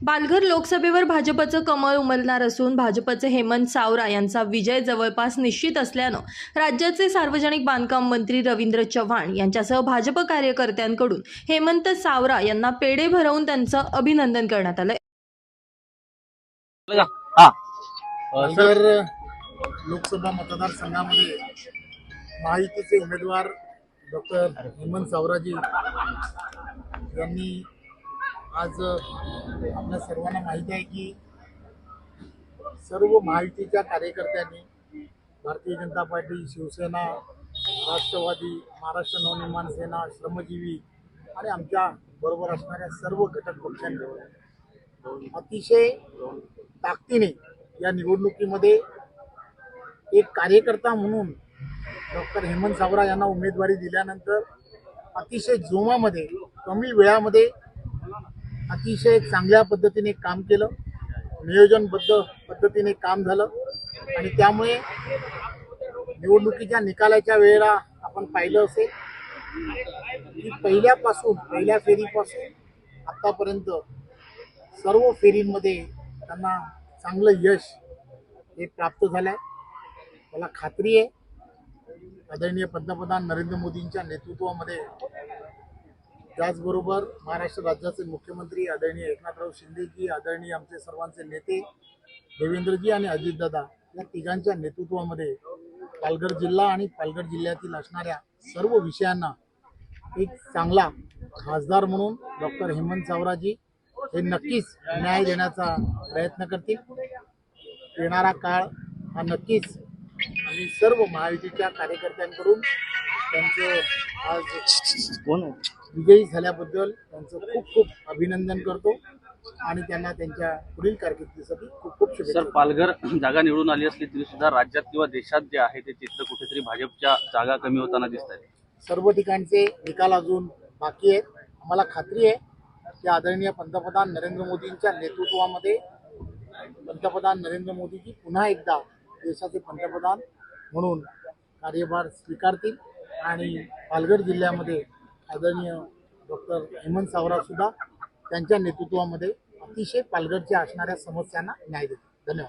पालघर लोकसभेवर भाजपचं कमळ उमलणार असून भाजपचे हेमंत सावरा यांचा विजय जवळपास निश्चित असल्यानं राज्याचे सार्वजनिक बांधकाम मंत्री रवींद्र चव्हाण यांच्यासह भाजप कार्यकर्त्यांकडून हेमंत सावरा यांना पेढे भरवून त्यांचं अभिनंदन करण्यात आलं हा. पालघर लोकसभा मतदारसंघामध्ये महायुतीचे उमेदवार डॉक्टर हेमंत सावराजी यांनी आज आपल्या सर्वांना माहिती आहे की सर्व महायुतीच्या कार्यकर्त्यांनी भारतीय जनता पार्टी शिवसेना राष्ट्रवादी महाराष्ट्र नवनिर्माण सेना श्रमजीवी आणि आमच्या बरोबर असणाऱ्या सर्व घटक पक्षांनी अतिशय ताकदीने या निवडणुकीमध्ये एक कार्यकर्ता म्हणून डॉक्टर हेमंत सावरा यांना उमेदवारी दिल्यानंतर अतिशय जोमामध्ये कमी वेळामध्ये अतिशय चांगल्या पद्धतीने काम केलं. नियोजनबद्ध पद्धतीने काम झालं. आणि त्यामुळे निवडणुकीच्या निकालाच्या वेळेला आपण पाहिलं असेल की पहिल्यापासून पहिल्या फेरीपासून आत्तापर्यंत सर्व फेरींमध्ये त्यांना चांगलं यश हे प्राप्त झालं आहे मला खात्री आहे. आदरणीय पंतप्रधान नरेंद्र मोदींच्या नेतृत्वामध्ये त्याचबरोबर महाराष्ट्र राज्याचे मुख्यमंत्री आदरणीय एकनाथराव शिंदेजी आदरणीय आमचे सर्वांचे नेते देवेंद्रजी आणि अजितदादा या तिघांच्या नेतृत्वामध्ये पालघर जिल्हा आणि पालघर जिल्ह्यातील असणाऱ्या सर्व विषयांना एक चांगला खासदार म्हणून डॉक्टर हेमंत सावराजी हे नक्कीच न्याय देण्याचा प्रयत्न करतील. येणारा काळ हा नक्कीच आम्ही सर्व महायुतीच्या कार्यकर्त्यांकडून त्यांचं आज कोण? विजयी झाल्याबद्दल त्यांचं खूप खूप अभिनंदन करतो आणि त्यांना त्यांच्या पुढील कारकिर्दीसाठी खूप खूप शुभेच्छा सर पालघर जागा निवडून आली असली तरी सुद्धा राज्यात किंवा देशात जे आहे ते चित्र कुठेतरी भाजपच्या जागा कमी होताना दिसत आहेत सर्व ठिकाणचे निकाल अजून बाकी आहेत. आम्हाला खात्री आहे की आदरणीय पंतप्रधान नरेंद्र मोदींच्या नेतृत्वामध्ये पंतप्रधान नरेंद्र मोदीजी पुन्हा एकदा देशाचे पंतप्रधान म्हणून कार्यभार स्वीकारतील. आणि पालघर जिल्ह्यामध्ये आदरणीय डॉक्टर हेमंत सावरा सुद्धा त्यांच्या नेतृत्वामध्ये अतिशय पालघरच्या असणाऱ्या समस्यांना न्याय देतो धन्यवाद.